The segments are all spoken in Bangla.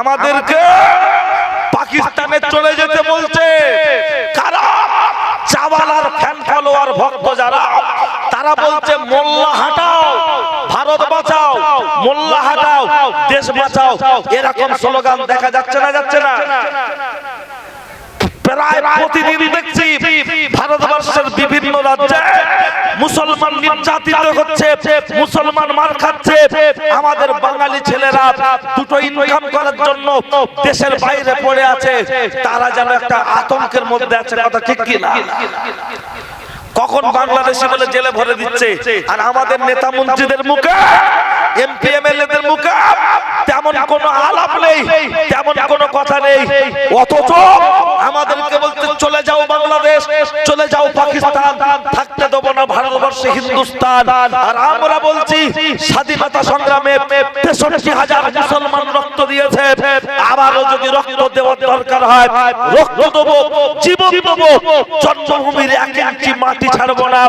আমাদেরকে পাকিস্তানে চলে যেতে বলছে। কারা? চাওয়ালার ফ্যান ফলোয়ার ভক্ত যারা তারা বলছে মোল্লা হাঁটাও ভারত বাঁচাও মোল্লা হাটাও দেশ বাঁচাও। এরকম স্লোগান দেখা যাচ্ছে না যাচ্ছে না। প্রায় প্রতিদিন দেখছি ভারতবর্ষের বিভিন্ন রাজ্যে মুসলমান নির্যাতিত হচ্ছে মুসলমান মার খাচ্ছে। আমাদের বাঙালি ছেলেরা দুটো ইনকাম করার জন্য দেশের বাইরে পড়ে আছে তারা যেন একটা আতঙ্কের মধ্যে আছে কথা ঠিক কি না কখন বাংলাদেশি বলে জেলে ভরে দিচ্ছে? আর আমাদের নেতা মন্ত্রীদের মুখে? এমপি এমএলএ দের মুখে? তেমন কোনো আলাপ নেই তেমন কোনো কথা নেই। অথচ আমাদেরকে বলতে চলে যাও বাংলাদেশ চলে যাও পাকিস্তান ভারতবর্ষে হিন্দুস্তান। আর আমরা বলছি, স্বাধীনতা সংগ্রামে তেষট্টি হাজার মুসলমান রক্ত দিয়েছে। আবারও যদি রক্ত দেওয়ার দরকার হয়, রক্ত দেবো, জীবন দেবো, জন্মভূমির এক ইঞ্চি মাটি ছাড়বো না।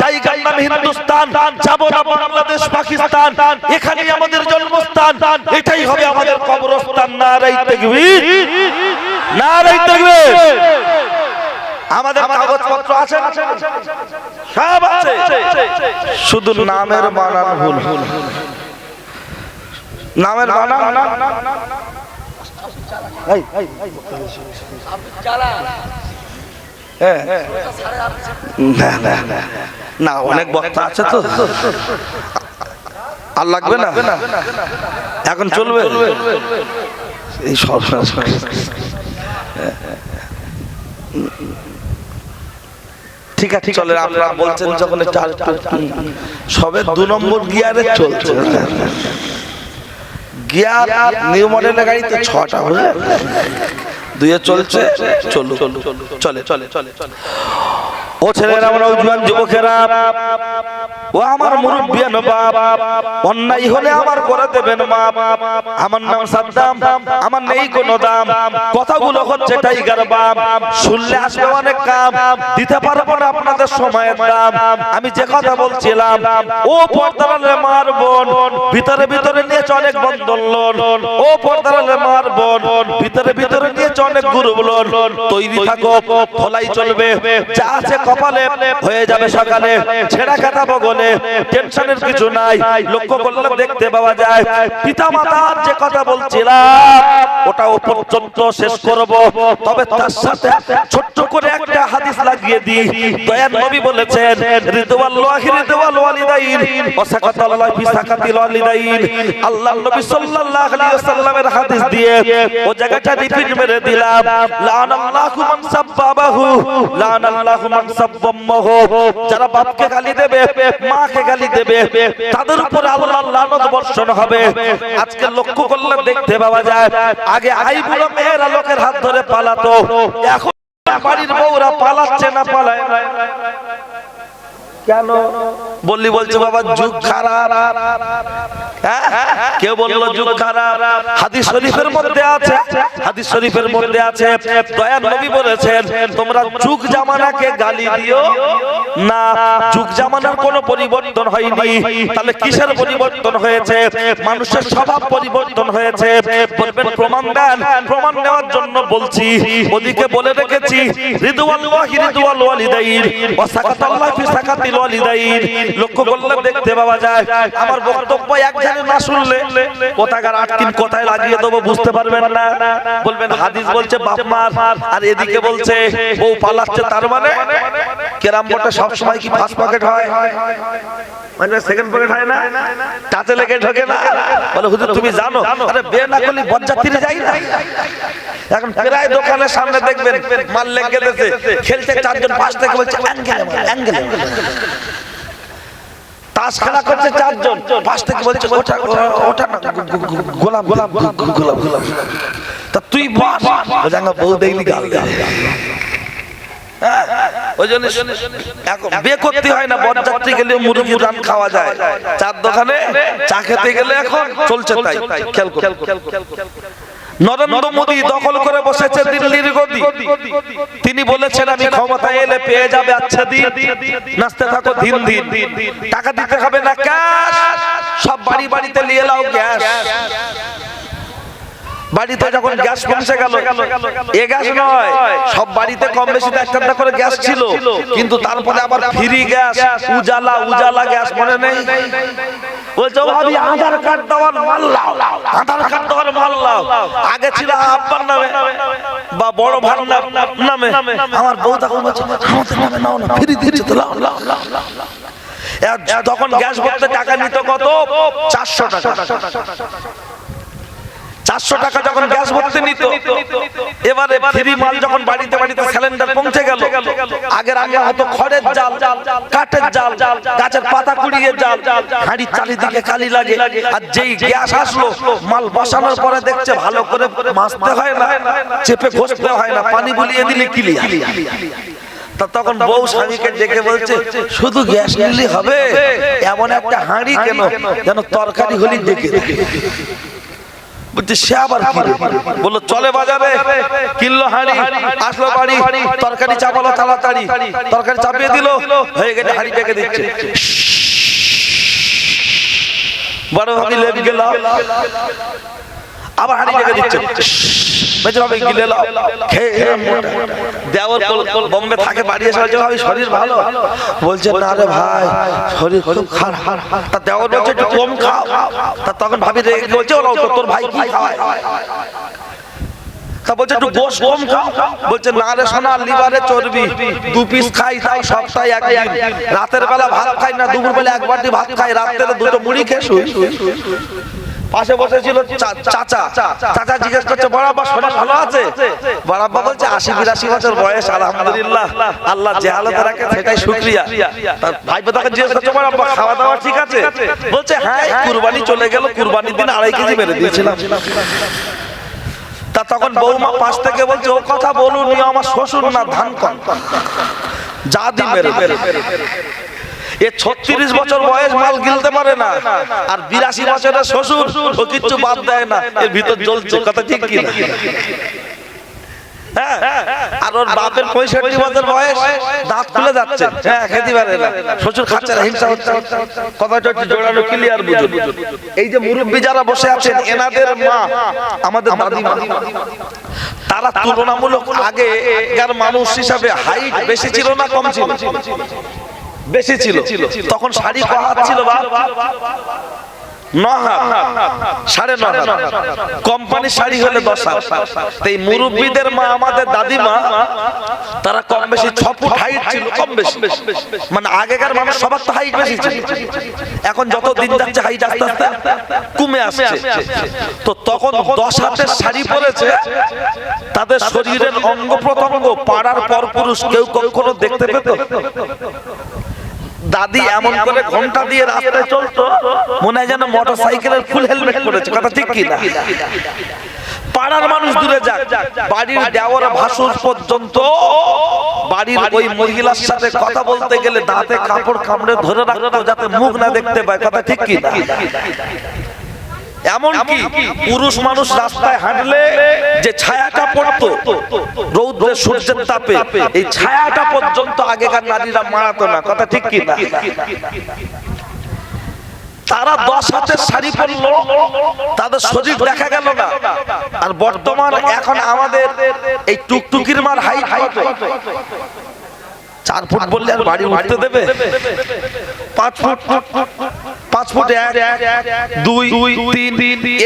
জায়গার নাম হিন্দুস্তান, যাব না বাংলাদেশ, পাকিস্তান। এখানেই আমাদের জন্মস্থান। এটাই হবে আমাদের কবরস্থান। না রাই তাকবীর। না রাই তাকবীর। আমাদের কাগজপত্র আছে? সব আছে। শুধু নামের বানান ভুল। ভুল নামের বানান। না না না না অনেক বক্তা আছে তো। আর লাগবে না? এখন চলবে? এই সব ঠিক আছে চলে আপনারা বলছেন যখন চার সবে দু নম্বর গিয়ারে চলছে। গিয়ার নিউ মডেলের গাড়িতে ছটা হলে দুয়ে চলছে চলু চলে চলে চলে চলে ও ছেলেরা আমরা উজ্জ্বল যুবকেরা। ও আমার মুরব্বিয়ান বাপ, অন্যায় হলে আমার করে দেবেন মা আমার নাম সাদ্দাম, আমার নেই কোনো দাম। কথাগুলো হচ্ছে টাইগার বাপ। শুনলে আসবে অনেক কাম, দিতে পারব না আপনাদের সময়ের দাম। আমি যে কথা বলছিলাম, ও পর্দারে মার বোন, ভিতরে ভিতরে নিয়েছে অনেক বন্ধন লোন। ও পর্দারে মার বোন, ভিতরে ভিতরে নিয়েছে অনেক গুরু লোন। তৈরি থাকো ফলাই চলবে, যা আছে কপালে হয়ে যাবে সকালে। ছেড়া কাটা বগলে টেনশনের কিছু নাই। লক্ষ্য করলে দেখতে পাওয়া যায়। পিতা মাতার যে কথা বলছিলাম ওটা ও পর্যন্ত শেষ করব। তবে তার সাথে ছোট্ট করে একটা হাদিস লাগিয়ে দিই। দয়ার নবী বলেছেন রিদওয়াল্লাহি রিদওয়াল ওয়ালিদাইন ওয়া সাকাতাল্লাহি ফি সাকাতিল ওয়ালিদাইন আল্লাহর নবী সাল্লাল্লাহু আলাইহি ওয়াসাল্লামের হাদিস দিয়ে ও জায়গাটা রিপিট মেরে দিলাম। লানাল্লাহু মান সাব্বাবাহু লানাল্লাহু মান সাব্বাম্মাহু। যারা বাপকে গালি দেবে মাকে গালি দেবে, তাদের উপর আল্লাহর লানত বর্ষণ হবে। আজকে লক্ষ্য করলে দেখতে পাওয়া যায়, আগে আইবুড়ো মেয়েরা লোকের হাত ধরে পালাতো, এখন বাড়ির বউরা পালাচ্ছে না, পালায় কেন? বললি বলছে বাবা, যুগ খারাপ। হ্যাঁ? কেউ বলল যুগ খারাপ। হাদিস শরীফের মধ্যে আছে। হাদিস শরীফের মধ্যে আছে নবী বলেছেন, তোমরা যুগ জামানাকে গালি দিও। না, যুগ জামানার কোনো পরিবর্তন হয়নি। তাহলে কিসের পরিবর্তন হয়েছে? মানুষের স্বভাব পরিবর্তন হয়েছে। বলবেন, প্রমাণ দেন। প্রমাণ নেওয়ার জন্য বলছি, ওদিকে বলে রেখেছি রিদওয়াল ওয়ালিদাইন, ওয়া সাকাতাল্লাহি ফি সাকাতিল ওয়ালিদাইন লক্ষ্য করলে দেখতে পাওয়া যায়। আমার বক্তব্য একজনে না শুনলে কোথাকার আটকিন কোথায় লাগিয়ে দেবো, বুঝতে পারবেন না। বলবেন, হাদিস বলছে, বাপ মা আর এদিকে বলছে, বউ পালাচ্ছে, তার মানে কেরাম বোর্ডটা সবসময় কি ফাঁস পকেট হয়? মানে সেকেন্ড টাচে লেগে ঢোকে না? বলে জানো? না করলে যাই না? এখন প্রায় দোকানের সামনে মাল খেলতে চারজন, পাশ থেকে বলছে তাস খেলা করছে চারজন, পাশ থেকে তা তুই বস। দেখলি গাল গাল। করতে হয় না খাওয়া যায়। চার দোকানে চা খেতে গেলে এখন চলছে দখল করে তিনি বলেছেন, আমি ক্ষমতায় এলে পেয়ে যাবে আচ্ছা দিন নাচতে থাকো দিন দিন। টাকা দিতে হবে না সব বাড়ি বাড়িতে নিয়ে গ্যাস বাড়িতে যখন গ্যাস পৌঁছে গেল এ গ্যাস নয় সব বাড়িতে কম বেশি একটা করে গ্যাস ছিল। কিন্তু তারপরে আবার free gas Ujjwala Ujjwala gas মনে নেই। বলছে ভাবি আধার কার্ড দেওয়ার মাল্লাও আধার কার্ড দেওয়ার মাল্লাও আগে ছিল আব্বার নামে বা বড় ভার নামে। আমার বউ তখন বলছে আমাদের নামে নাও না ফ্রি দিচ্ছে তো লাও লাও লাও লাও লাও। তখন গ্যাস ভরতে টাকা নিত কত? চারশো টাকা। চারশো টাকা যখন গ্যাস ভরতে নিত এবারে ফ্রি মাল যখন বাড়িতে বাড়িতে সিলিন্ডার পৌঁছে গেল আগের আগে হয়তো খড়ের জাল জাল কাঠের জাল গাছের পাতা কুড়িয়ে জাল হাঁড়ির চারিদিকে কালি লাগে আর যেই গ্যাস আসলো মাল বসানোর পরে দেখছে ভালো করে মাছতে হয় না চেপে ঘষতে হয় না পানি বুলিয়ে দিলে কিলিয়া। তা তখন বউ স্বামীকে ডেকে বলছে শুধু গ্যাস নিলে হবে? এমন একটা হাঁড়ি কেন? যেন তরকারি হলি ডেকে বলছে, সে আবার বলল, চলে বাজাবে, কিনলো হাঁড়ি, আসলো বাড়ি, তরকারি চাপালো তরকারি চাপিয়ে দিল, হয়ে গেছে হাঁড়ি পেকে দিচ্ছে। বড় ভাবি লেপ গেল আবার হাঁড়ি দিচ্ছে গিলে খেয়ে বল- বম্বে থাকে বাড়ি এসে বলছে ভাবি শরীর ভালো বলছে না রে ভাই শরীর খুব খারাপ তা দেওর বলছে একটু কম খাও তা তখন ভাবি রেগে বলছে ওরাও তো তোর ভাই কি খাওয়ায় তা বলছে একটু গোশ কম খাও বলছে না রে সোনা লিভারে চর্বি দু পিস খাই তাও সপ্তাহে একদিন রাতের বেলা ভাত খাই না দুপুর বেলা এক বাটি ভাত খাই রাত্রে দুটো মুড়ি খেয়ে শুই পাশে বসে ছিল চা- চাচা। চাচা জিজ্ঞেস করছে বড়াব্বা শরীর ভালো আছে? বড়াব্বা বলছে আশি বিরাশি বছর বয়স আলহামদুলিল্লাহ। আল্লাহ যে হালতে রাখে সেটাই শুক্রিয়া। তার ভাই তাকে জিজ্ঞেস করছে খাওয়া দাওয়া ঠিক আছে? বলছে হ্যাঁ কুরবানি চলে গেল কুরবানির দিন আড়াই কেজি মেরে দিয়েছিলাম। তা তখন বৌমা পাশ থেকে বলছে ও কথা বলুন আমার শ্বশুর না ধান কন যা দি মেরে এ ছত্রিশ বছর বয়স মাল গিলতে পারে না। আর বিরাশি বছরের শ্বশুর ও কিচ্ছু বাদ দেয় না। এর ভিতর জ্বলছে কথা ঠিক কি হ্যাঁ, আর ওর বাপের পঁয়ষট্টি বছর বয়স দাঁত খুলে যাচ্ছে। হ্যাঁ খেতে পারে না। শ্বশুর খাচ্ছে হিংসা হচ্ছে। কথাটা একটু জোড়ানো ক্লিয়ার বুঝুন। এই যে মুরব্বী যারা বসে আছেন এনাদের মা আমাদের দাদিমা তারা তুলনামূলক আগে আগেকার মানুষ হিসাবে হাইট বেশি ছিল না কম ছিল। বেশি ছিল। তখন শাড়ি হাত ছিল বা সাড়ে ন শাড়ি হলে দশ এই মুরব্বীদের মা আমাদের দাদিমা তারা কম বেশি ছ ফুট হাইট ছিল কম বেশি। মানে আগেকার মানুষ সবার তো হাইট বেশি ছিল। এখন যত দিন যাচ্ছে হাইট আস্তে আস্তে কমে আসছে। তো তখন দশ হাতের শাড়ি পরেছে তাদের শরীরের অঙ্গ প্রত্যঙ্গ পাড়ার পর পুরুষ কেউ কখনো দেখতে পেত? দাদি এমন করে ঘণ্টা দিয়ে রাস্তায় চলতো মনে হয় যেন মোটর সাইকেলের ফুল হেলমেট পরেছে। কথা ঠিক কিনা? পাড়ার মানুষ দূরে যাক বাড়ির দেওয়ার ভাসুর পর্যন্ত বাড়ির ওই মহিলার সাথে কথা বলতে গেলে দাঁতে কাপড় কামড়ে ধরে রাখতো যাতে মুখ না দেখতে পায়। কথা ঠিক কি না এমন পুরুষ মানুষ রাস্তায় হাঁটলে যে ছায়াটা পড়তো রৌদ্রের সূর্যের তাপে এই ছায়াটা পর্যন্ত আগেকার নারীরা মারাতো না। কথা ঠিক কি না। তারা দশ হাতের শাড়ি পরলো তাদের শরীর দেখা গেল না। আর বর্তমান এখন আমাদের এই টুকটুকির মার হাই হাই চার ফুট বললে আর বাড়ি উঠতে দেবে? পাঁচ ফুট পাঁচ ফুট এক দুই তিন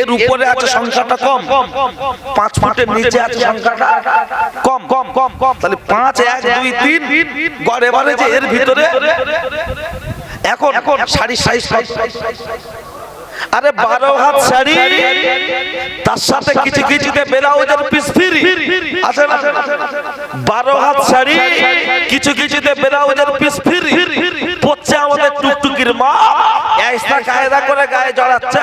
এর উপরে আছে সংখ্যাটা কম। কম। পাঁচ ফুটের নিচে আছে সংখ্যাটা কম। কম কম কম তাহলে পাঁচ এক দুই তিন। গড় এবারে যে এর ভিতরে। এখন এখন শাড়ি সাইজ আরে বারো হাত শাড়ি তার সাথে কিছু কিছুতে ব্লাউজের পিস ফ্রি আছে না বারো হাত শাড়ি কিছু কিছুতে ব্লাউজের পিস ফ্রি পড়ছে আমাদের টুকটুকির মা। এইসা কায়দা করে গায়ে জড়াচ্ছে।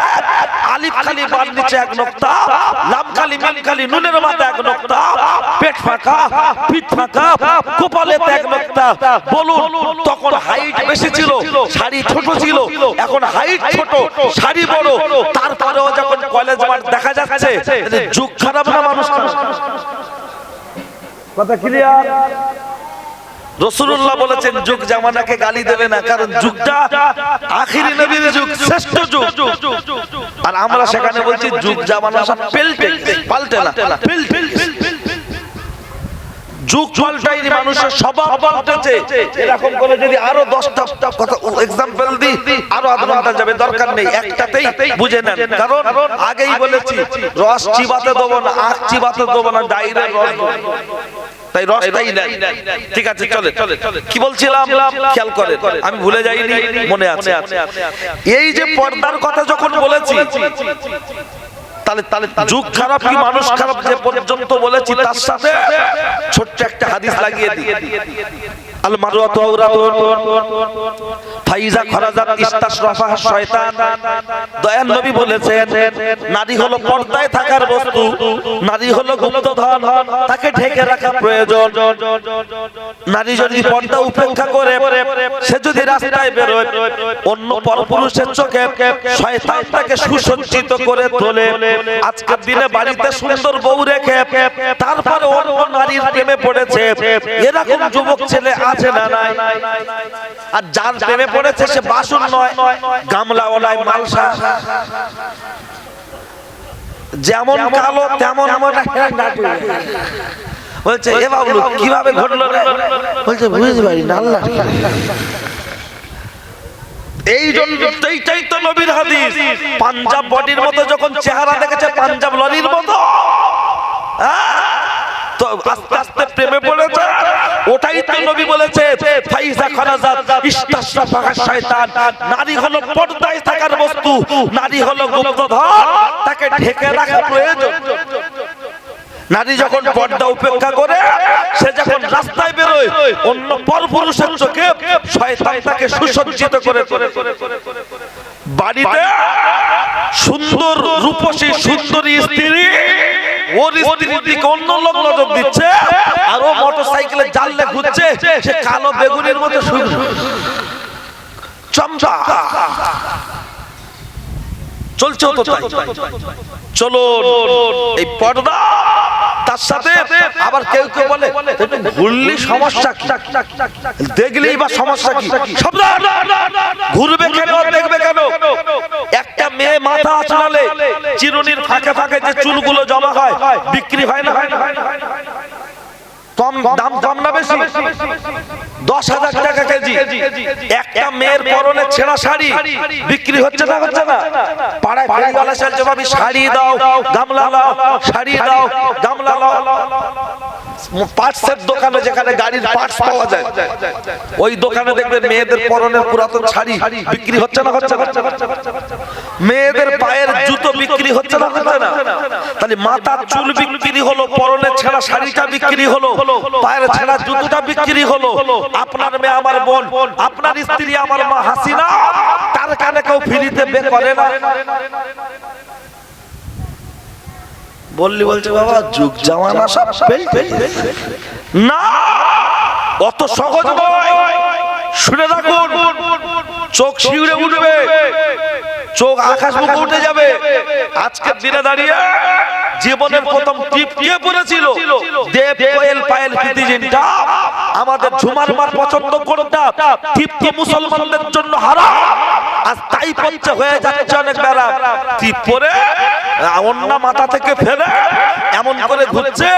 আলিফ খালি বাদ নিচে এক নোক্তা, লাম খালি মিম খালি নুনের মাথা এক নোক্তা, পেট ফাঁকা, পিঠ ফাঁকা, কপালেতে এক নোক্তা। বলুন, তখন হাইট বেশি ছিল, শাড়ি ছোট ছিল, এখন হাইট ছোট, শাড়ি বড়। তারপরেও যখন কলেজ মাঠ দেখা যাচ্ছে যুগ খারাপ না মানুষ? কথা ক্লিয়ার রসুল্লাহ বলেছেন যুগ জামানাকে গালি দেবে না কারণ যুগটা আখিরি নবীর যুগ শ্রেষ্ঠ যুগ। আর আমরা সেখানে বলছি যুগ জামানা সব পেল্টে পাল্টে না পেল্টে। যুগ পাল্টাইনি মানুষের স্বভাব পাল্টেছে। এরকম করে যদি আরও দশটা কথা এক্সাম্পল দিই আরও আধ ঘণ্টা যাবে দরকার নেই। একটাতেই বুঝে নেন। কারণ আগেই বলেছি রস চিবাতে দেবো না আখ চিবাতে দেবো না ডাইরেক্ট রস। তাই রসটাই নাই ঠিক আছে চলে কি বলছিলাম? খেয়াল করে আমি ভুলে যাইনি মনে আছে। এই যে পর্দার কথা যখন বলেছি যুগ খারাপ কি মানুষ খারাপ যে পর্যন্ত বলেছি তার সাথে ছোট্ট একটা হাদিস লাগিয়ে দিই। আল মারওয়াতু আওরাতুন। ফাইজা খরাজাত তাকে ঢেকে উপেক্ষা করে, সে যদি রাস্তায় বেরোয়, অন্য পরপুরুষের চোখে শয়তান তাকে সুসজ্জিত করে তোলে। আজকের দিনে বাড়িতে সুন্দর বউ রেখে, তারপরে অন্য নারীর প্রেমে পড়েছে। এরকম যুবক ছেলে আছে না নাই? আর যার প্রেমে পড়েছে সে বাসন নয় গামলা ওলাই মালসা। যেমন কালো, তেমন আমার বলছে, এ বাবলু, কীভাবে ঘটলো বলছে, বুঝতে পারি না আল্লাহ এই এইটাই তো নবীর হাদিস, পাঞ্জাব বডির মতো যখন চেহারা দেখেছে, পাঞ্জাব লরির মতো। হ্যাঁ? তো আস্তে আস্তে প্রেমে পড়েছে। নবী বলেছে, ফাইজা ইস্তাশরাফা শয়তান নারী হলো পর্দায় থাকার বস্তু, নারী হলো গুপ্তধন, তাকে ঢেকে রাখা প্রয়োজন। নারী যখন পর্দা উপেক্ষা করে, সে যখন রাস্তায় বেরোয়, অন্য পরপুরুষের চোখে শয়তান তাকে সুসজ্জিত করে বাড়িতে সুন্দর রূপসী সুন্দরী স্ত্রী ওর স্ত্রীর দিকে অন্য লোক নজর দিচ্ছে, আর ও ঘুরছে, সে কালো বেগুনের মতো চমচা। চলছে চলো এই পর্দা, তার সাথে আবার কেউ কেউ বলে ঘুরলি সমস্যা কি? দেখলেই বা সমস্যা কি? ঘুরবে কেন, দেখবে কেন? একটা মেয়ে মাথা আছড়ালে চিরুনির ফাঁকে ফাঁকে যে চুলগুলো জমা হয় বিক্রি হয় না। কম দাম না বেশি? দশ হাজার টাকা কেজি। একটা মেয়ের পরনে ছেঁড়া শাড়ি বিক্রি হচ্ছে না হচ্ছে না? পাড়ায় ফেরিওয়ালা চলছে ভাবি শাড়ি দাও গামলা দাও শাড়ি দাও গামলা দাও। পার্টসের দোকানে যেখানে গাড়ির পার্টস পাওয়া যায় ওই দোকানে দেখবেন মেয়েদের পরনের পুরাতন শাড়ি বিক্রি হচ্ছে না হচ্ছে না মেয়েদের পায়ের জুতো বিক্রি হচ্ছে না হচ্ছে না তাহলে মাথার চুল বিক্রি হলো পরনের ছেঁড়া শাড়িটা বিক্রি হলো। পায়ের ছেঁড়া জুতোটা বিক্রি হলো আপনার মেয়ে আমার বোন আপনার স্ত্রী আমার মা হাসিনা তার কানে কেউ ফ্রিতে বে করে না। বললি বলছে বাবা যুগ জামানা সব পেল না অত সহজ নয়। শুনে রাখুন চোখ শিউরে উঠবে। চোখ আকাশ মুখে উঠে যাবে। আজকের দিনে দাঁড়িয়ে জীবনের প্রথম টিপ কে পড়েছিল? দেব কোয়েল পায়েল প্রীতিজিনটা আমাদের ঝুমার মার পছন্দ কোনটা টিপ তো মুসলমানদের জন্য হারাম। আজ তাই পঞ্চে হয়ে যাচ্ছে অনেক বেড়া। টিপ পরে অন্য মাথা থেকে ফেলে। এমন করে ঘুরছে।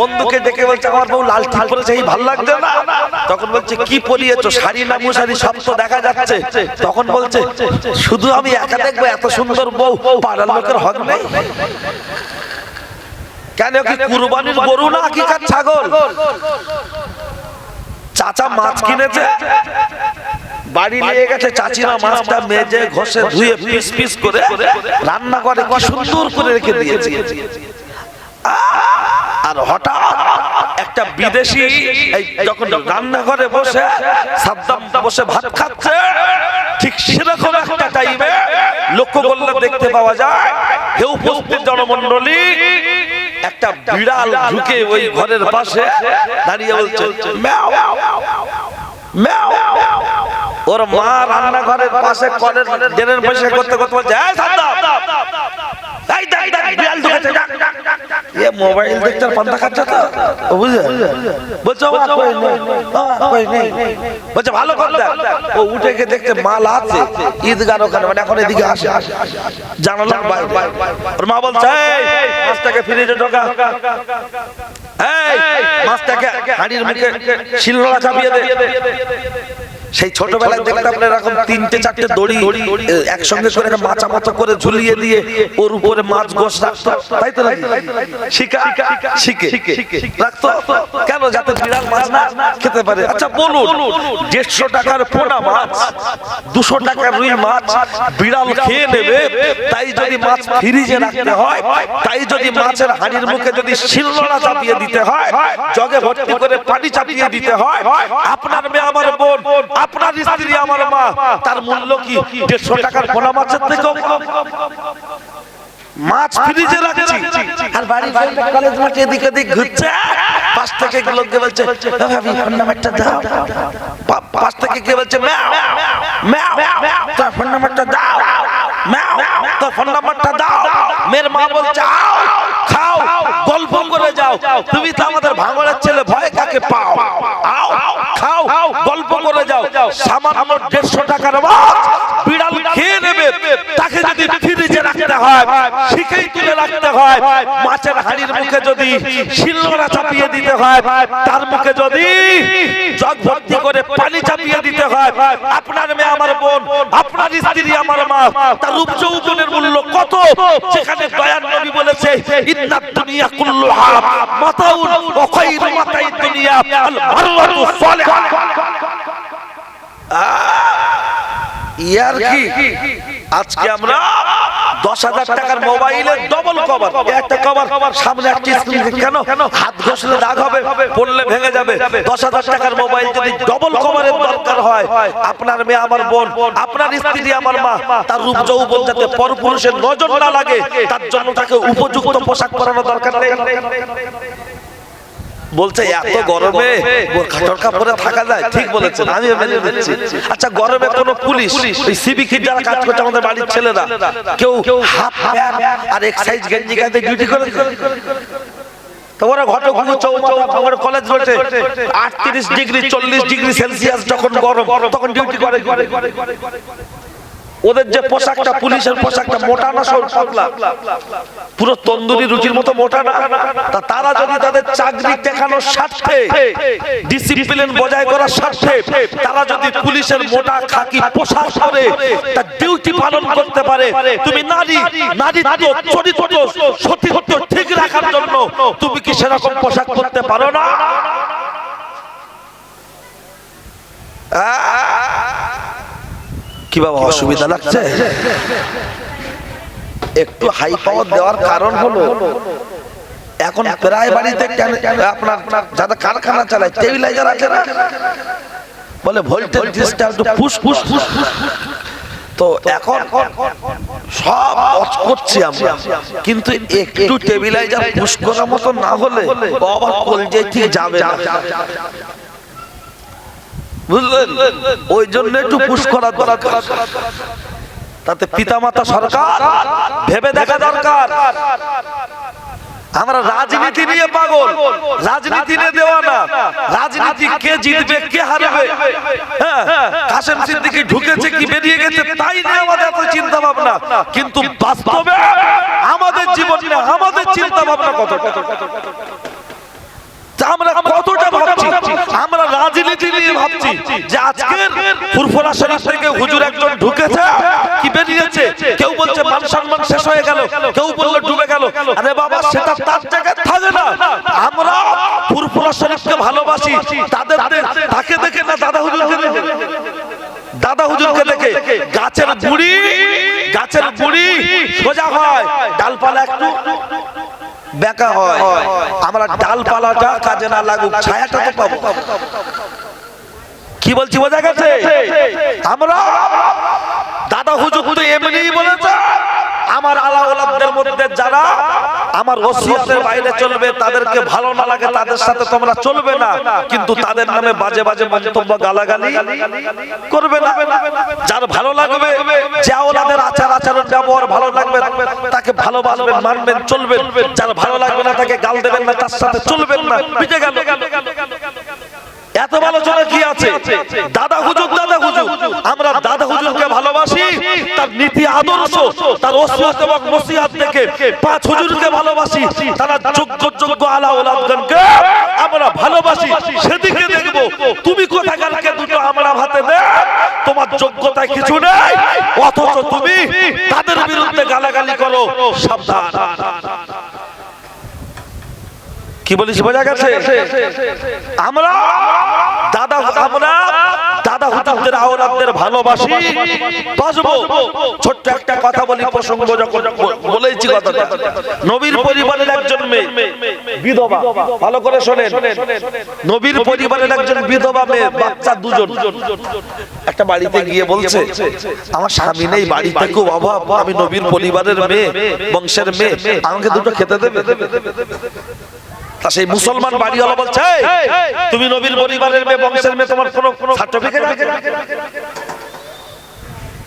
বন্ধুকে ডেকে বলছে আমার বউ লাল টিপ পরেছে এই ভালো লাগছে না। তখন বলছে কি পরিয়েছো? শাড়ি না মুশারি সব তো দেখা যাচ্ছে। তখন বলছে শুধু আমি একা দেখব এত সুন্দর বউ পাড়ার লোকের হক নেই। কেন কি কুরবানির গরু না কি কার ছাগল? চাচা মাছ কিনেছে? বাড়ি নিয়ে গেছে চাচিরা মাছটা মেজে ঘষে ধুয়ে পিস পিস করে রান্না করে কি সুন্দর করে রেখে দিয়েছে। আর হঠাৎ একটা বিদেশি এই যখন রান্নাঘরে বসে সাদ্দাম বসে ভাত খাচ্ছে ঠিক সেরকম একটা টাইমে লক্ষ্য করলে দেখতে পাওয়া যায় হে উপস্থিত জনমন্ডলী একটা বিড়াল ঢুকে ওই ঘরের পাশে দাঁড়িয়ে বলছে ম্যাও ম্যাও ওর মা রান্নাঘরের পাশে কলের ড্রেনের পয়সা করতে করতে বলছে "এই সাদ্দাম, এই দেখ, দেখ, বিড়াল ঢুকেছে, ডাক, ডাক, ডাক, ডাক।" এ মোবাইল দেখতে আর পান্তা খাচ্ছে তো? ও বুঝলে? বলছে ও কই নেই? কই নেই। বলছে ভালো কথা ও উঠে গিয়ে দেখতে মাল আছে। ঈদগার ওখানে মানে এখন এদিকে আসে। জানালাম বাই ওর মা বলছে এই মাছটাকে ফ্রিজে ঢোকা। এই মাছটাকে হাঁড়ির মুখে শিলনোড়া চাপিয়ে দে। সেই ছোটবেলায় দেখতাম এরকম তিনটে চারটে দড়ি একসঙ্গে করে মাচা মতো করে ঝুলিয়ে দিয়ে ওর উপরে মাছ গোস রাখতো। তাই তো শিকা শিখে রাখতো? কেন যাতে বিড়াল মাছ না খেতে পারে? আচ্ছা বলুন দেড়শো টাকার পোনা মাছ দুশো টাকার রুই মাছ বিড়াল খেয়ে নেবে তাই যদি মাছ ফ্রিজে রাখতে হয় তাই যদি মাছের হাড়ির মুখে যদি শিলনোড়া চাপিয়ে দিতে হয় জগে ভর্তি করে পানি চাপিয়ে দিতে হয় আপনার মেয়ে আমার বোন আপনার স্ত্রী আমার মা, তার মূল্য কি? দেড়শো টাকার পোনা মাছের থেকেও? মাছ ফ্রিজে রাখছি। আর বাড়ির ফ্রেন্ডরা কলেজ মাঠে এদিক ওদিক ঘুরছে পাশ থেকে লোককে বলছে "ও ভাবি, ফোন নাম্বারটা দাও। পাশ থেকে কে বলছে, ম্যাও ম্যাও, তোর ফোন নাম্বারটা দাও। ম্যাও, তোর ফোন নাম্বারটা দাও। মেয়ের মা বলছে, আও, খাও, গল্প করে যাও। তুমি তো আমাদের ভাঙড়ের ছেলে, ভয় কাকে পাও? আও, খাও করে যাও। সামান্য দেড়শো টাকার মাছ বিড়াল খেয়ে নেবে। তাকে যদি ফ্রিজে রাখতে হয়, শিখেই তুলে রাখতে হয়। মাছের হাড়ির মুখে যদি শিলনোড়া চাপিয়ে দিতে হয়, তার মুখে যদি জগ ভর্তি করে পানি চাপিয়ে দিতে হয়, আপনার মেয়ে আমার বোন, আপনার স্ত্রী আমার মা, তার রূপ যৌবনের মূল্য কত? সেখানে দয়ার নবী বলেছে ইন্নাত দুনিয়া কুল্লুহা মাতাউন ওয়া খায়রু মাতাইদ দুনিয়া আল মারওয়াতু সালিহা। ইয়ার কি? আজকে আমরা দশ হাজার টাকার মোবাইলে ডবল কভার একটা কভার সামনে একটা স্ক্রিন কেন? হাত ঘষলে দাগ হবে পড়লে ভেঙে যাবে। দশ হাজার টাকার মোবাইল যদি ডবল কভারের দরকার হয় আপনার মেয়ে আমার বোন আপনার স্ত্রী আমার মা তার রূপ যৌবন যাতে পরপুরুষের নজর না লাগে তার জন্য তাকে উপযুক্ত পোশাক পরানো দরকার নেই। বলছে এত গরমে বোরখা পরে থাকা যায় ঠিক বলেছেন আমি মেনে নিচ্ছি আচ্ছা গরমে কোন পুলিশ ওই সিভিক যারা কাজ করছে আমাদের বাড়ির ছেলেরা কেউ হাফ প্যান্ট আর এক সাইজ গেঞ্জি গায়ে ডিউটি করে তো ওরা ঘটে ঘুমো চৌমাথা ভাঙড় কলেজ রয়েছে আটত্রিশ ডিগ্রি চল্লিশ ডিগ্রি সেলসিয়াস যখন গরম তখন ডিউটি করে ওদের যে পোশাকটা পুলিশের পোশাকটা মোটা না সরু পাতলা? পুরো তন্দুরি রুটির মতো মোটা না? তা তারা যদি তাদের চাকরি দেখানোর স্বার্থে ডিসিপ্লিন বজায় করার স্বার্থে তারা যদি পুলিশের মোটা খাকি পোশাক পরে তার ডিউটি পালন করতে পারে। তুমি নারী নারীত্ব চরিত্র সতীত্ব ঠিক রাখার জন্য তুমি কি সেরকম পোশাক পরতে পারো না? কি বাবা অসুবিধা লাগছে? একটু হাই পাওয়ার দেওয়ার কারণ হলো এখন প্রায় বাড়িতে আপনার যারা কারখানা চালায় স্টেবিলাইজার আছে না? বলে ভোল্টেজ ডিসটা একটু ফুস ফুস ফুস ফুস তো এখন সব অফ করছি আমরা। কিন্তু একটু টেবিলাইজার পুশ করার মতো না হলে বাবা কলজে যাবে না। বুঝলেন? ওই জন্য একটু পুশ করা দরকার। তাতে পিতামাতা সরকার, ভেবে দেখা দরকার। আমরা রাজনীতি নিয়ে পাগল। রাজনীতি নিয়ে দেওয়া না রাজনীতি কে জিতবে, কে হারবে? হ্যাঁ কাসেম সিদ্দিকী ঢুকেছে কি বেরিয়ে গেছে, তাই নিয়ে আমাদের এত চিন্তা ভাবনা কিন্তু বাস্তবে আমাদের জীবনে আমাদের চিন্তা ভাবনা কত তা আমরা ফুরফুরা শরীফ থেকে হুজুর একজন ঢুকেছে কি বেরিয়েছে? কেউ বলছে মান সম্মান শেষ হয়ে গেল কেউ বলল ডুবে গেল। আরে বাবা সেটা তার জায়গায় থাকে না। আমরা ফুরফুরা শরীফকে ভালোবাসি। তাদের তাকে দেখে না দাদা হুজুরকে দেখে। দাদা হুজুরকে দেখে। গাছের গুড়ি গাছের গুড়ি সোজা হয়। ডালপালা একটু বেকা হয়। আমরা ডালপালাটা কাজে না লাগুক ছায়াটা তো পাবো। কি বলছি বোঝা গেছে? আমরা দাদা হুজুর তো এমনি বলেছে আমার আলাওলাদের মধ্যে যারা আমার ওসিয়াতের বাইরে চলবে তাদেরকে ভালো না লাগে তাদের সাথে তোমরা চলবে না। কিন্তু তাদের নামে বাজে বাজে মন্তব্য গালাগালি করবে না। যার ভালো লাগবে যে ওলাদের আচার আচরণ ব্যবহার ভালো লাগবে তাকে ভালোবাসবেন মানবেন চলবেন। যার ভালো লাগবে না তাকে গাল দেবেন না তার সাথে চলবেন না। বুঝে গেল। এত আলোচনা কি আছে। দাদা হুজুর দাদা হুজুর। আমরা দাদা হুজুরকে ভালোবাসি তার নীতি আদর্শ তার ওসিয়ত এবং নসিহত থেকে পাঁচ হুজুরকে ভালোবাসি তারা যোগ্য যোগ্য আলা ওলাদগণকে আমরা ভালোবাসি। সেদিকে দেখব তুমি কোথাকারকে দুটো আমরা হাতে দে তোমার যোগ্যতায় কিছু নেই? অথচ তুমি তাদের বিরুদ্ধে গালাগালি করো। সাবধান। কি বলিস বোঝা গেছে? আমরা দাদা আমরা দাদা হুজুরদের আওলাদদের ভালোবাসি। বাসবো ছোট্ট একটা কথা বলি প্রসঙ্গ যখন বলেছি কথাটা। নবীর পরিবারের একজন মেয়ে। বিধবা। ভালো করে শোনেন। নবীর পরিবারের একজন বিধবা মেয়ে বাচ্চা দুজন। একটা বাড়িতে গিয়ে বলছে আমার স্বামী নেই বাড়িতে খুব অভাব। আমি নবীর পরিবারের মেয়ে বংশের মেয়ে। আমাকে দুটো খেতে দেবে। তা সেই মুসলমান বাড়িওয়ালা বলছে তুমি নবীর পরিবারের মেয়ে বংশের মেয়ে তোমার কোনো সার্টিফিকেট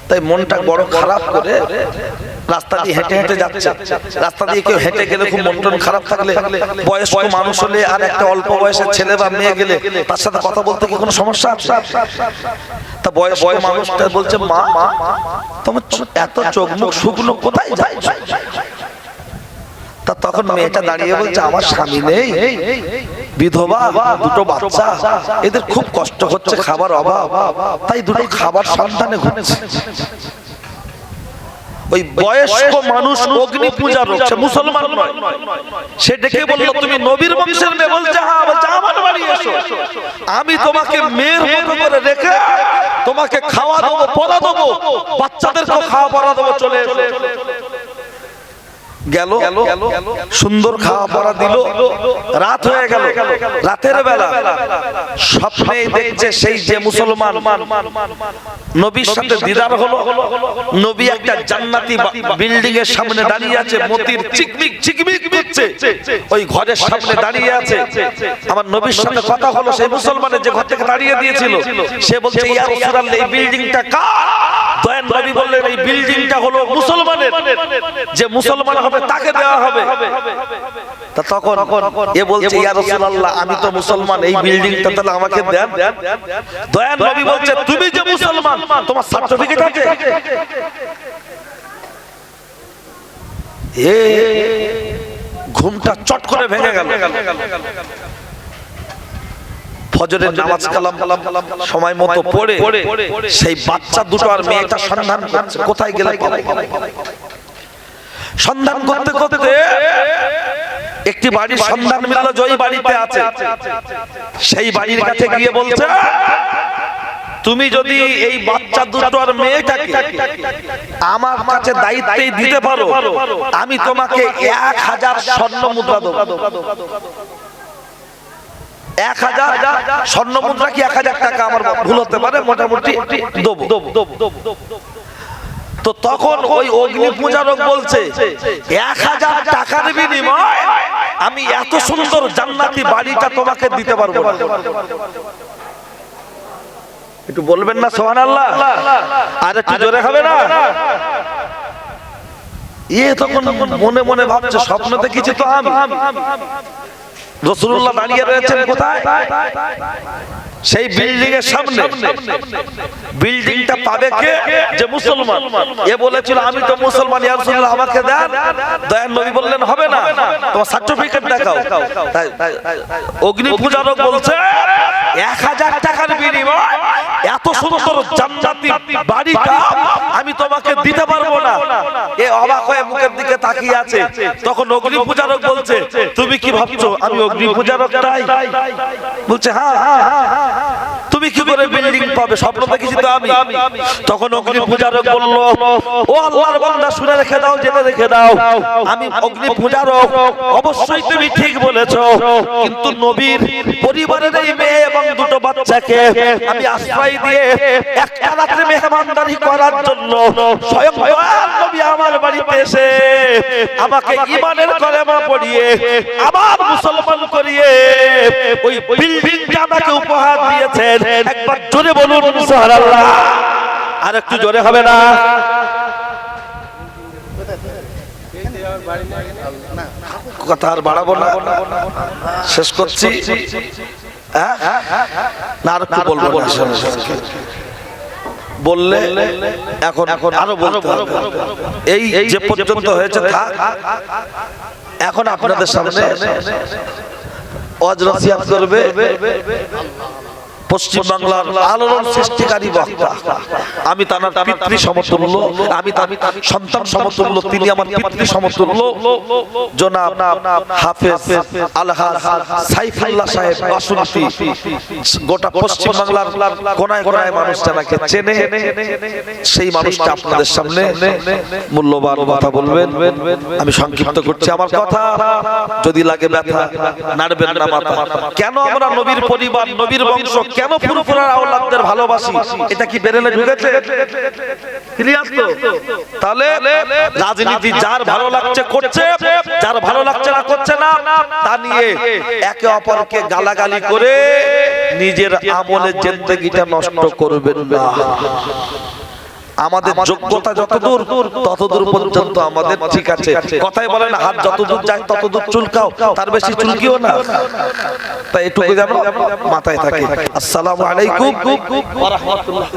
তাই মনটা বড় খারাপ করে রাস্তা দিয়ে হেঁটে হেঁটে যাচ্ছে। রাস্তা দিয়ে কেউ হেঁটে গেলে খুব মন টন খারাপ থাকলে বয়স্ক মানুষ হলে আর একটা অল্প বয়সের ছেলে বা মেয়ে গেলে তার সাথে কথা বলতে কি কোনো সমস্যা আছে? তা বয়স বয়স মানুষটা বলছে মা তোমার এত চোখ মুখ শুকনো কোথায় যায়? তা তখন মেয়েটা দাঁড়িয়ে বলছে আমার স্বামী নেই। বিধবা দুটো বাচ্চা। এদের খুব কষ্ট হচ্ছে খাবার অভাব। তাই দুটো খাবার সন্ধানে ঘুরছে। ওই বয়স্ক মানুষ অগ্নি পূজা রয়েছে মুসলমান নয়। সে ডেকে বলল তুমি নবীর বংশের মেয়ে বলছে হ্যাঁ বলছে আমার বাড়ি এসো। আমি তোমাকে মেয়ের মতো করে রেখে তোমাকে খাওয়া দেবো পড়া দেবো বাচ্চাদেরকে খাওয়া পড়া দেবো চলে এসো। গেল সুন্দর খাওয়া পড়া দিল রাত হয়ে গেল রাতের বেলা। স্বপ্নে দেখছে সেই যে মুসলমান। নবীর সাথে দিদার হলো। নবী একটা জান্নাতি বিল্ডিং এর সামনে দাঁড়িয়ে আছে মতির চিকমিক চিকমিক করছে। ওই ঘরের সামনে দাঁড়িয়ে আছে। আমার নবীর সাথে কথা হলো সেই মুসলমানের যে ঘর থেকে দাঁড়িয়ে দিয়েছিল। সে বলছে ইয়া রাসূলুল্লাহ এই বিল্ডিংটা কার? দয়ান নবী বললেন, এই বিল্ডিংটা হলো মুসলমানের, যে মুসলমান হবে তাকে দেওয়া হবে। তা তখন এ বলছে, ইয়া রাসূলুল্লাহ, আমি তো মুসলমান, এই বিল্ডিংটা তাহলে আমাকে দেন। দয়ান নবী বলছে, তুমি যে মুসলমান, তোমার সার্টিফিকেট আছে? এ ঘুমটা চট করে ভেঙে গেল। ফজরের নামাজ কালাম সময় মতো পড়ে সেই বাচ্চা দুটো আর মেয়েটা সন্ধান করছে কোথায় গেলে সন্ধান করতে করতে একটি বাড়ির সন্ধান মিলল জয় বাড়িতে আছে। সেই বাড়ির কাছে গিয়ে বলছে তুমি যদি এই বাচ্চা দুটো আর মেয়েটাকে আমার কাছে দায়িত্বে দিতে পারো আমি তোমাকে এক হাজার স্বর্ণ মুদ্রা দেবো। এক হাজার স্বর্ণ মুদ্রা কি এক হাজার টাকা আমার ভুল হতে পারে? মোটামুটি দেবো। তো তখন ওই অগ্নি পূজারক বলছে, এক হাজার টাকার বিনিময় আমি এত সুন্দর জান্নাতি বাড়িটা তোমাকে দিতে পারব একটু বলবেন না সোহান আল্লাহ আর একটু জোরে হবে না? ইয়ে তখন মনে মনে ভাবছে, স্বপ্ন দেখেছি তো আমি। রসুল্লাহ দাঁড়িয়ে রয়েছেন কোথায়? সেই বিল্ডিং এর সামনে। বিল্ডিংটা পাবে কে? যে মুসলমান। এ বলেছিল আমি তো মুসলমান ইয়া রাসূলুল্লাহ আমাকে দেন। দয়ান নবী বললেন হবে না। তোমার সার্টিফিকেট দেখাও। অগ্নি পূজারক বলছে এক হাজার টাকার বিনিময় এত সুন্দর জান্নাতি বাড়িটা তোমাকে দিতে পারব না এ অবাক হয়ে মুখের দিকে তাকিয়ে আছে তখন অগ্নি পূজারক বলছে তুমি কি ভাবছ আমি অগ্নি পূজারক তাই বলছে হ্যাঁ হ্যাঁ হ্যাঁ তুমি তুমি কি করে বিল্ডিং পাবে? স্বপ্ন দেখেছি তো আমি। তখন অগ্নি পূজারক বলল, ও আল্লাহর বান্দা, শুনে রেখে দাও, জেনে রেখে দাও। আমি অগ্নি পূজারক অবশ্যই তুমি ঠিক বলেছ, কিন্তু নবীর পরিবারের এই মেয়ে এবং দুটো বাচ্চাকে আমি আশ্রয় দিয়ে একটা রাত্রে মেহমানদারি করার জন্য স্বয়ং নবী আমার বাড়িতে এসে আমাকে ইমানের কলেমা পড়িয়ে, আবার মুসলমান করিয়ে ওই বিল্ডিংটা আমাকে উপহার দিয়েছেন। একবার জোরে বলুন, সুবহানাল্লাহ। আর একটু জোরে হবে না? কথা আর বাড়াবো না। শেষ করছি। হ্যাঁ? না, আর একটু বলব না বললে এখন এখন আরও এই যে পর্যন্ত হয়েছে এখন আপনাদের সামনে অজরসিয়াত করবে। পশ্চিম আলোড়ন সৃষ্টিকারী বক্তা আমি তার পিতৃ সমতুল্য আমি তার সন্তান সমতুল্য তিনি আমার পিতৃ সমতুল্য। জনাব হাফেজ আলহাজ সাইফুল্লাহ সাহেব বাসন্তী। গোটা পশ্চিম কোনায় কোনায় মানুষ যাকে চেনে সেই মানুষটা আপনাদের সামনে মূল্যবান কথা বলবেন। আমি সংক্ষিপ্ত করছি আমার কথা। যদি লাগে ব্যথা নাড়বেন না মাথা। কেন আমরা নবীর পরিবার নবীর বংশ কেন পুরোপুরার আওলাদদের ভালোবাসি? এটা কি বেরেলে ঢুকেছে? ক্লিয়ার তো? তাহলে রাজনীতি যার ভালো লাগছে করছে যার ভালো লাগছে না করছে না তা নিয়ে একে অপরকে গালাগালি করে নিজের আমলের জেন্দেগিটা নষ্ট করবেন না। আমাদের যোগ্যতা যতদূর ততদূর পর্যন্ত আমাদের ঠিক আছে। কথাই বলে না হাত যতদূর যায় ততদূর চুলকাও তার বেশি চুলকিও না। তাই এটুকু যেন মাথায় থাকে। আসসালামু আলাইকুম। ওয়া রাহমাতুল্লাহ